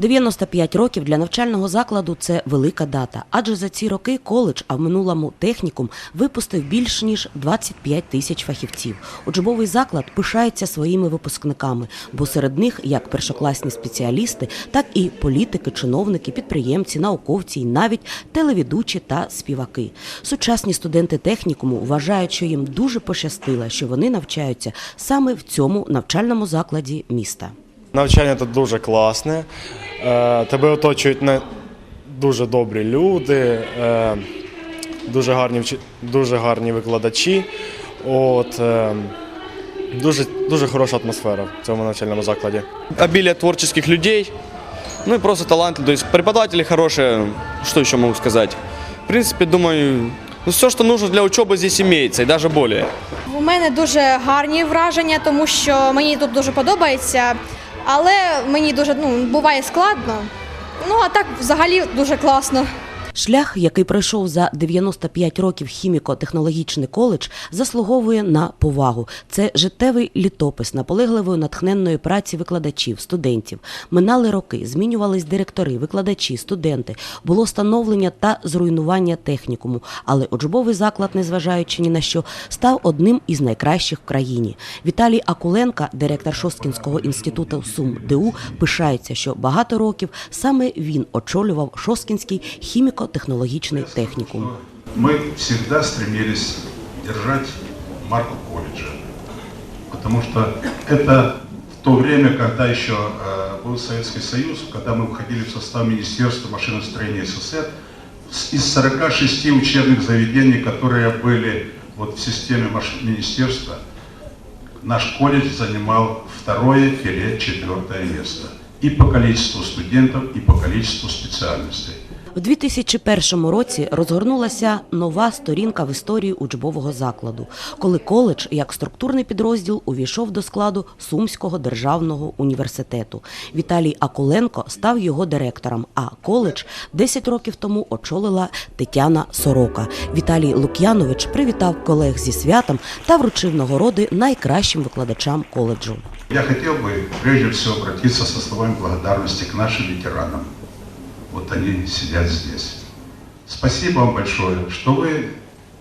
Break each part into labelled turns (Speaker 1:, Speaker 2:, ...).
Speaker 1: 95 років для навчального закладу це велика дата, адже за ці роки коледж, а в минулому технікум, випустив більш ніж 25 тисяч фахівців. Учбовий заклад пишається своїми випускниками, бо серед них як першокласні спеціалісти, так і політики, чиновники, підприємці, науковці, і навіть телеведучі та співаки. Сучасні студенти технікуму вважають, що їм дуже пощастило, що вони навчаються саме в цьому навчальному закладі міста.
Speaker 2: Навчання тут дуже класне. Е, Тебе оточують дуже добрі люди, е, дуже гарні, дуже гарні викладачі. От, е, дуже, дуже хороша атмосфера в цьому навчальному закладі.
Speaker 3: обилие творческих людей, ну и просто таланты. То есть преподаватели хорошие, что еще могу сказать? В принципе, думаю, ну, все, что нужно для учебы здесь имеется, и даже более.
Speaker 4: У мене дуже гарні враження, тому що мені тут дуже подобається, але мені дуже ну, буває складно. Ну а так взагалі дуже класно.
Speaker 1: Шлях, який пройшов за 95 років хіміко-технологічний коледж, заслуговує на повагу. Це життєвий літопис наполегливої натхненної праці викладачів, студентів. Минали роки, змінювались директори, викладачі, студенти. Було становлення та зруйнування технікуму. Але учбовий заклад, незважаючи ні на що, став одним із найкращих в країні. Віталій Акуленка, директор Шосткінського інституту СУМ ДУ, пишається, що багато років саме він очолював Шосткінський хіміко-технологічний технікум.
Speaker 5: Мы всегда стремились держать марку колледжа, потому что это в то время, когда еще э, был Советский Союз, когда мы входили в состав Министерства машиностроения СССР, с- из 46 учебных заведений, которые были вот в системе маш- министерства, наш колледж занимал второе или четвертое место. И по количеству студентов, и по количеству специальностей.
Speaker 1: В 2001 році розгорнулася нова сторінка в історії учбового закладу, коли коледж як структурний підрозділ увійшов до складу Сумського державного університету. Віталій Акуленко став його директором, а коледж 10 років тому очолила Тетяна Сорока. Віталій Лук'янович привітав колег зі святом та вручив нагороди найкращим викладачам коледжу.
Speaker 5: Я хотел бы прежде всего обратиться со словами благодарности к нашим ветеранам. Вот они сидят здесь. Спасибо вам большое, что вы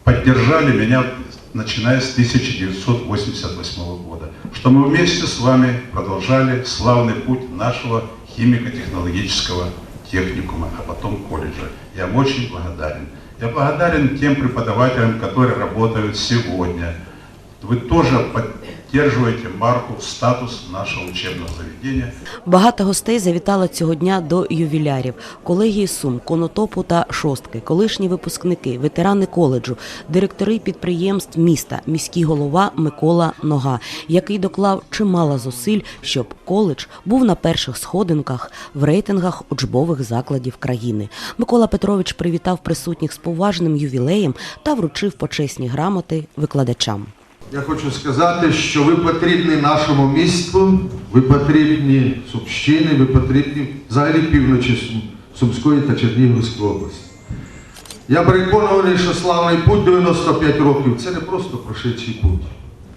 Speaker 5: поддержали меня, начиная с 1988 года, что мы вместе с вами продолжали славный путь нашего химико-технологического техникума, а потом колледжа. Я вам очень благодарен. Я благодарен тем преподавателям, которые работают сегодня. Вы тоже поддерживаете марку, статус нашего учебного заведения.
Speaker 1: Багато гостей завітало цього дня до ювілярів, колегії Сум, Конотопу та Шостки, колишні випускники, ветерани коледжу, директори підприємств міста, міський голова Микола Нога, який доклав чимало зусиль, щоб коледж був на перших сходинках в рейтингах учбових закладів країни. Микола Петрович привітав присутніх з поважним ювілеєм та вручив почесні грамоти викладачам.
Speaker 6: Я хочу сказати, що ви потрібні нашому місту, ви потрібні Сумщини, ви потрібні взагалі півночі Сумської та Чернігівської області. Я переконаний, що славний путь 95 років це не просто прошедший путь.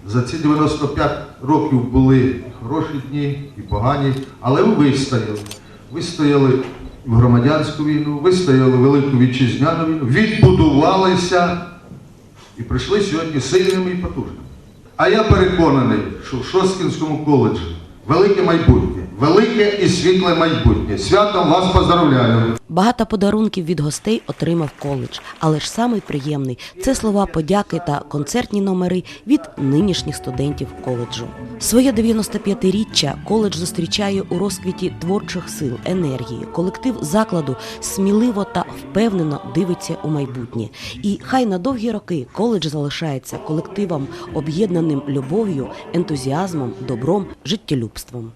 Speaker 6: За ці 95 років були і хороші дні, і погані, але ви вистояли. Ви стояли в громадянську війну, ви стояли в Велику Вітчизняну війну, відбудувалися і прийшли сьогодні сильними і потужними. А я переконаний, що в Шосткінському коледжі велике майбутнє, велике і світле майбутнє. Святом вас поздравляю!
Speaker 1: Багато подарунків від гостей отримав коледж, але ж самий приємний це слова подяки та концертні номери від нинішніх студентів коледжу. Своє 95-річчя коледж зустрічає у розквіті творчих сил, енергії. Колектив закладу сміливо та впевнено дивиться у майбутнє. І хай на довгі роки коледж залишається колективом, об'єднаним любов'ю, ентузіазмом, добром, життєлюбством.